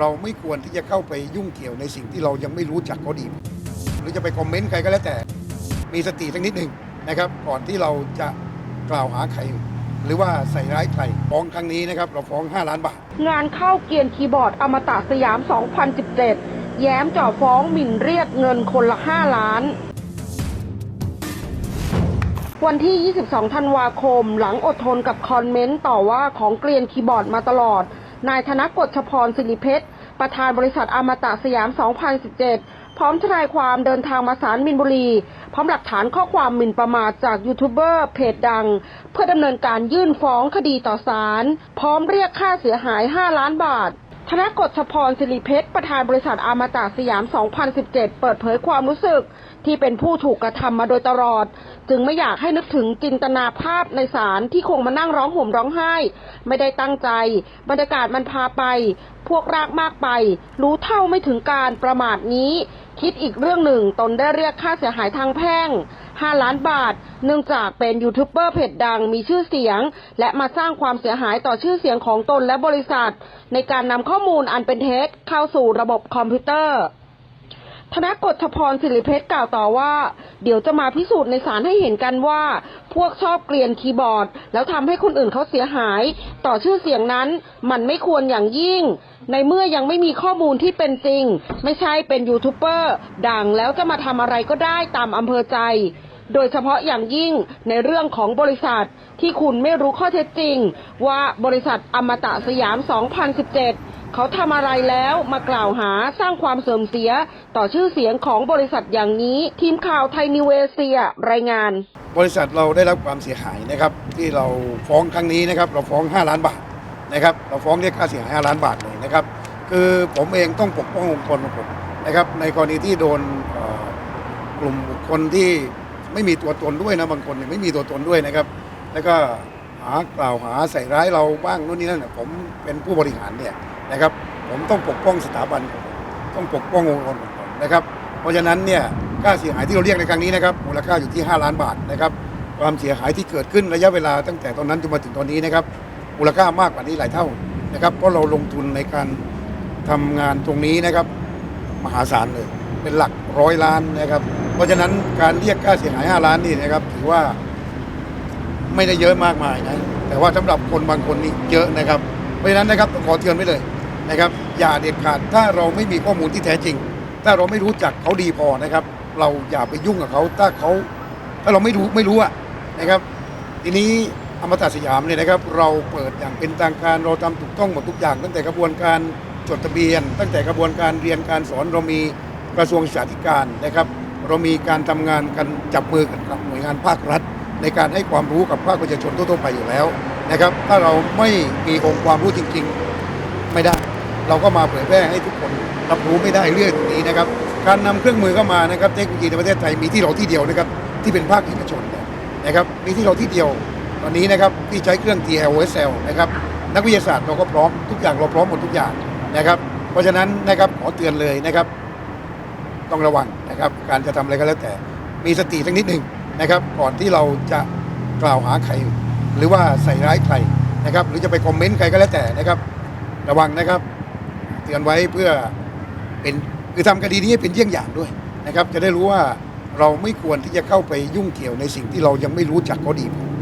เราไม่ควรที่จะเข้าไปยุ่งเกี่ยวในสิ่งที่เรายังไม่รู้จักเขาดี หรือจะไปคอมเมนต์ใครก็แล้วแต่ มีสติสักนิดหนึ่งนะครับ ก่อนที่เราจะกล่าวหาใคร หรือว่าใส่ร้ายใครฟ้องครั้งนี้นะครับ เราฟ้อง 5 ล้านบาท งานเข้าเกียนคีย์บอร์ดอมตะสยาม 2017 แย้มจ่อฟ้องหมิ่นเรียกเงินคนละ 5 ล้านวันที่ 22 ธันวาคม หลังอดทนกับคอมเมนต์ต่อว่าของเกลียนคีย์บอร์ดมาตลอด นายธนกฤษพรสิริเพชร ประธานบริษัทอมตะสยาม 2017 พร้อมทนายความเดินทางมาศาลมินบุรี พร้อมหลักฐานข้อความหมิ่นประมาทจากยูทูบเบอร์เพจดัง เพื่อดำเนินการยื่นฟ้องคดีต่อศาลพร้อมเรียกค่าเสียหาย 5 ล้านบาท ธนกฤษพรสิริเพชร ประธานบริษัทอามาตะสยาม 2017 เปิดเผยความรู้สึกที่เป็นผู้ถูกกระทำมาโดยตลอด จึงไม่อยากให้นึกถึงจินตนาภาพในศาลที่คงมานั่งร้องห่มร้องไห้ ไม่ได้ตั้งใจ บรรยากาศมันพาไป พวกรากมากไป รู้เท่าไม่ถึงการประมาทนี้ คิดอีกเรื่องหนึ่งตนได้เรียกค่าเสียหายทางแพ่ง 5 ล้านบาท เนื่องจากเป็นยูทูบเบอร์เพจดังมีชื่อเสียง และมาสร้างความเสียหายต่อชื่อเสียงของตนและบริษัท ในการนำข้อมูลอันเป็นเท็จเข้าสู่ระบบคอมพิวเตอร์ ธนกฤษพรสิริเพชรกล่าวต่อว่า เดี๋ยวจะมาพิสูจน์ในศาลให้เห็นกันว่า พวกชอบเกลียนคีย์บอร์ด แล้วทำให้คนอื่นเขาเสียหาย ต่อชื่อเสียงนั้นมันไม่ควรอย่างยิ่งในเมื่อยังไม่มีข้อมูลที่เป็นจริง ไม่ใช่เป็นยูทูบเบอร์ดังแล้วจะมาทำอะไรก็ได้ตามอำเภอใจ โดยเฉพาะอย่างยิ่งในเรื่องของบริษัทที่คุณไม่รู้ข้อเท็จจริง ว่าบริษัทอมตะสยาม 2017 เขาทำอะไรแล้วมากล่าวหาสร้างความเสื่อมเสียต่อชื่อเสียงของบริษัทอย่างนี้ ทีมข่าวไทยนิวเอเชียรายงาน บริษัทเราได้รับความเสียหายนะครับที่เราฟ้องครั้งนี้นะครับเราฟ้อง 5 ล้านบาทนะครับเราฟ้องเรียกค่าเสียหาย 5 ล้านบาทเลยนะครับคือผมเองต้องปกป้ององค์กรของผมนะครับในกรณีที่โดนกลุ่มบุคคลที่ ไม่มีตัวตนด้วยนะบางคนเนี่ยไม่มีตัวตนด้วยนะครับ แล้วก็หากล่าวหาใส่ร้ายเราบ้างนู่นนี่นั่นเนี่ยผมเป็นผู้บริหารเนี่ยนะครับ ผมต้องปกป้องสถาบันของผมต้องปกป้ององค์กรของผมนะครับ เพราะฉะนั้นเนี่ยค่าเสียหายที่เราเรียกในครั้งนี้นะครับมูลค่าอยู่ที่ 5 ล้านบาทนะครับความเสียหายที่เกิดขึ้นระยะเวลาตั้งแต่ตอนนั้นจนมาถึงตอนนี้นะครับมูลค่ามากกว่านี้หลายเท่านะครับเพราะเราลงทุนในการทำงานตรงนี้นะครับ มหาศาลเลย เป็นหลักร้อยล้านนะครับ ราะฉะนั้นการเรียกค่าเสียหาย 5 ล้านนี่นะครับถือว่าไม่ได้เยอะมากมายนะแต่ว่าสำหรับคนบางคนนี่เยอะนะครับ เพราะฉะนั้นนะครับต้องขอเตือนไว้เลยนะครับ อย่าเด็ดขาดถ้าเราไม่มีข้อมูลที่แท้จริง ถ้าเราไม่รู้จักเขาดีพอนะครับ เราอย่าไปยุ่งกับเขาถ้าเขาถ้าเราไม่รู้ไม่รู้อะนะครับ ทีนี้อมตะสยามเนี่ยนะครับ เราเปิดอย่างเป็นทางการเราทำถูกต้องหมดทุกอย่าง ตั้งแต่กระบวนการจดทะเบียน ตั้งแต่กระบวนการเรียนการสอนเรามีกระทรวงศึกษาธิการนะครับ เรามีการทำงานกันจับมือกันกับหน่วยงานภาครัฐ ในการให้ความรู้กับภาคประชาชนทั่วๆไปอยู่แล้วนะครับ ถ้าเราไม่มีองค์ความรู้จริง ๆ ไม่ได้ เราก็มาเผยแพร่ให้ทุกคนรับรู้ไม่ได้เรื่องตรงนี้นะครับ การนำเครื่องมือเข้ามานะครับ เทคโนโลยีในประเทศไทยมีที่เราที่เดียวนะครับ ที่เป็นภาคเอกชนเนี่ยนะครับ มีที่เราที่เดียว ตอนนี้นะครับที่ใช้เครื่อง TLSL นะครับ นักวิทยาศาสตร์เราก็พร้อมทุกอย่างเราพร้อมหมดทุกอย่างนะครับ เพราะฉะนั้นนะครับขอเตือนเลยนะครับ ต้องระวังนะครับ การจะทำอะไรก็แล้วแต่ มีสติสักนิดหนึ่งนะครับ ก่อนที่เราจะกล่าวหาใคร หรือว่าใส่ร้ายใครนะครับ หรือจะไปคอมเมนต์ใครก็แล้วแต่นะครับ ระวังนะครับ เตือนไว้เพื่อเป็นคือทำคดีนี้เป็นเยี่ยงอย่างด้วยนะครับ จะได้รู้ว่าเราไม่ควรที่จะเข้าไปยุ่งเกี่ยวในสิ่งที่เรายังไม่รู้จักเขาดีพอ